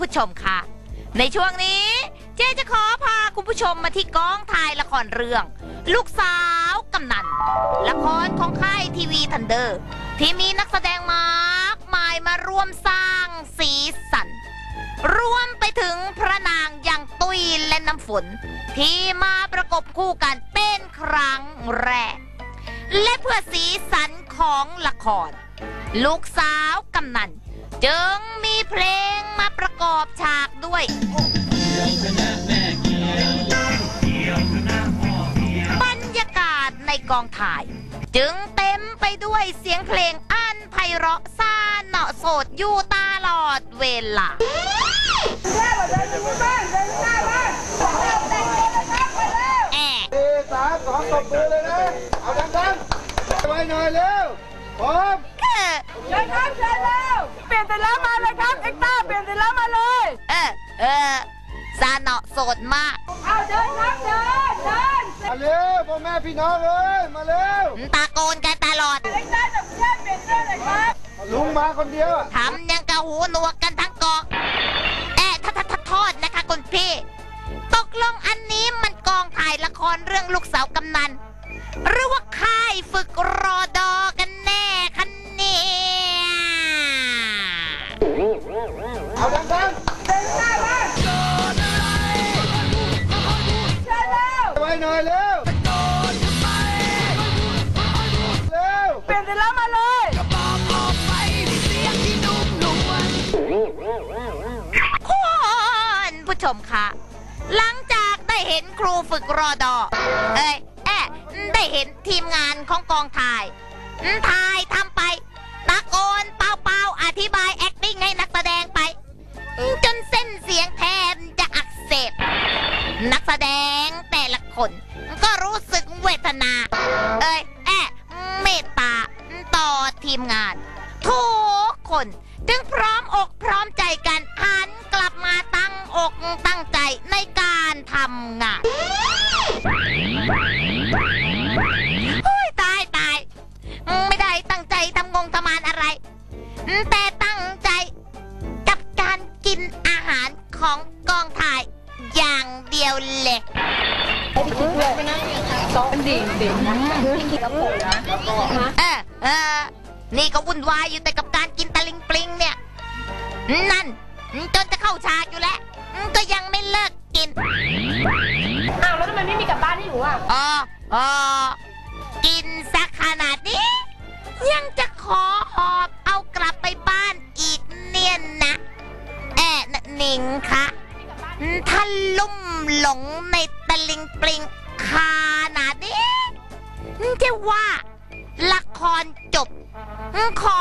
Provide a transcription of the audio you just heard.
ผู้ชมค่ะ ในช่วงนี้ เจ๊จะขอพาคุณผู้ชมมาที่กองถ่ายละครเรื่อง ลูกสาวกำนัน ละครของค่ายทีวีทันเดอร์ ที่มีนักแสดงมากมายมาร่วมสร้างสีสันรวมไปถึงพระนางอย่างตุ้ยและน้ำฝน ที่มาประกบคู่กันเป็นครั้งแรก และเพื่อสีสันของละคร ลูกสาวกำนัน จึงมีเพลงมาประกอบฉากด้วย บรรยากาศในกองถ่าย จึงเต็มไปด้วยเสียงเพลงอันไพเราะซ่านเหนาะโสดอยู่ตลอดเวลาแอะสี่สามสองตบมือเลยนะ เอาดังๆไว้หน่อยเร็วพร้อมคือเชิญครับเชิญแล้วเปลี่ ยนเสร็จแล้วมาเลยครับเอ็กต้าเปลี่ยนเสร็จแล้วมาเลยเออเออซาเหนาะโสดมากเอาเดินครับเดินเดินมาเร็วพ่อแม่พี่น้องเอ้ยมาเร็วตะโกนกันตลอดเอ็กต้าจะเพื่อนเปลี่ยนเสื้อเลยครับลุงมาคนเดียวอะทำยังกะหูหนวกกันทั้งกองแอะทททโทษนะคะคุณพี่ ตกลงอันนี้มันกองถ่ายละครเรื่องลูกสาวกำนัน เอาดังเดินหน้าบ้านเชิญแล้วๆไว้หน่อยเร็วเร็วเปลี่ยนเสร็จแล้วมาเลยคุณผู้ชมคะหลังจากได้เห็นครูฝึกรอดอเอ้ยแอะได้เห็นทีมงานของกองถ่ายถ่ายทำไปตะโกนเปล่าๆอธิบาย ดงแต่ละคน ก็รู้สึกเวทนา เอ้ยแอะเมตตาต่อทีมงาน ทุกคนจึงพร้อมอกพร้อมใจกันหันกลับมาตั้งอกตั้งใจในการทำงาน เดียวเลยเออเออนี่ก็วุ่นวายอยู่แต่กับการกินตะลิงปลิงเนี่ย นั่น จนจะเข้าฉากอยู่แล้ว ก็ยังไม่เลิกกิน อ้าวแล้วทำไมไม่มีกลับบ้านให้หนูอะอ๋ออ๋อกินสักขนาดนี้ ยังจะขอหอบเอากลับ หลงในตะลิงปลิงขนาดนี้จะว่า ละครจบ ขอ